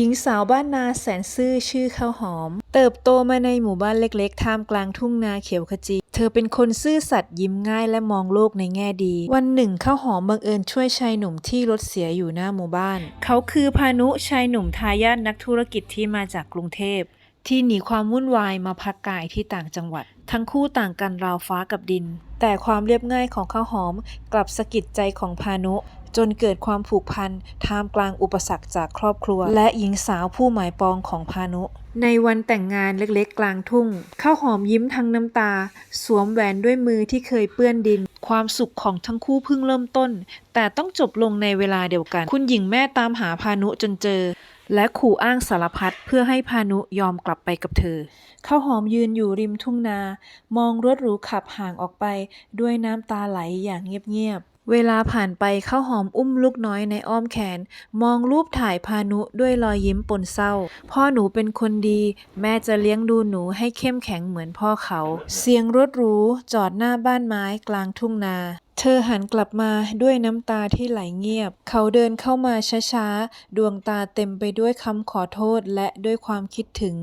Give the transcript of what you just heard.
หญิงสาวบ้านนาแสนซื่อชื่อข้าวหอม เติบโตมาในหมู่บ้านเล็กๆ ท่ามกลางทุ่งนาเขียวขจี เธอเป็นคนซื่อสัตย์ยิ้มง่ายและมองโลกในแง่ดี วันหนึ่งข้าวหอมบังเอิญช่วยชายหนุ่มที่รถเสียอยู่หน้าหมู่บ้าน เขาคือพานุชายหนุ่มทายาทนักธุรกิจที่มาจากกรุงเทพที่หนีความวุ่นวายมาพักกายที่ต่างจังหวัด ทั้งคู่ต่างกันราวฟ้ากับดิน แต่ความเรียบง่ายของข้าวหอมกลับสะกิดใจของพานุ จนเกิดความผูกพันท่ามกลางอุปสรรคจากครอบครัว และหญิงสาวผู้หมายปองของพานุ ในวันแต่งงานเล็กๆ กลางทุ่งข้าวหอมยิ้มทั้งน้ำตา สวมแหวนด้วยมือที่เคยเปื้อนดิน ความสุขของทั้งคู่เพิ่งเริ่มต้น แต่ต้องจบลงในเวลาเดียวกัน คุณหญิงแม่ตามหาพานุจนเจอ และขู่อ้างสารพัดเพื่อให้พานุยอมกลับไปกับเธอข้าวหอมยืนอยู่ริมทุ่งนา มองรถหรูขับห่างออกไปด้วยน้ำตาไหลอย่างเงียบ เวลาผ่านไปข้าวหอมอุ้มลูกน้อยในอ้อมแขน มองรูปถ่ายพานุด้วยรอยยิ้มปนเศร้า พ่อหนูเป็นคนดี แม่จะเลี้ยงดูหนูให้เข้มแข็งเหมือนพ่อเขา เสียงรถหรูจอดหน้าบ้านไม้กลางทุ่งนาเธอหันกลับมาด้วยน้ำตาที่ไหลเงียบ เขาเดินเข้ามาช้าๆ ดวงตาเต็มไปด้วยคำขอโทษและด้วยความคิดถึง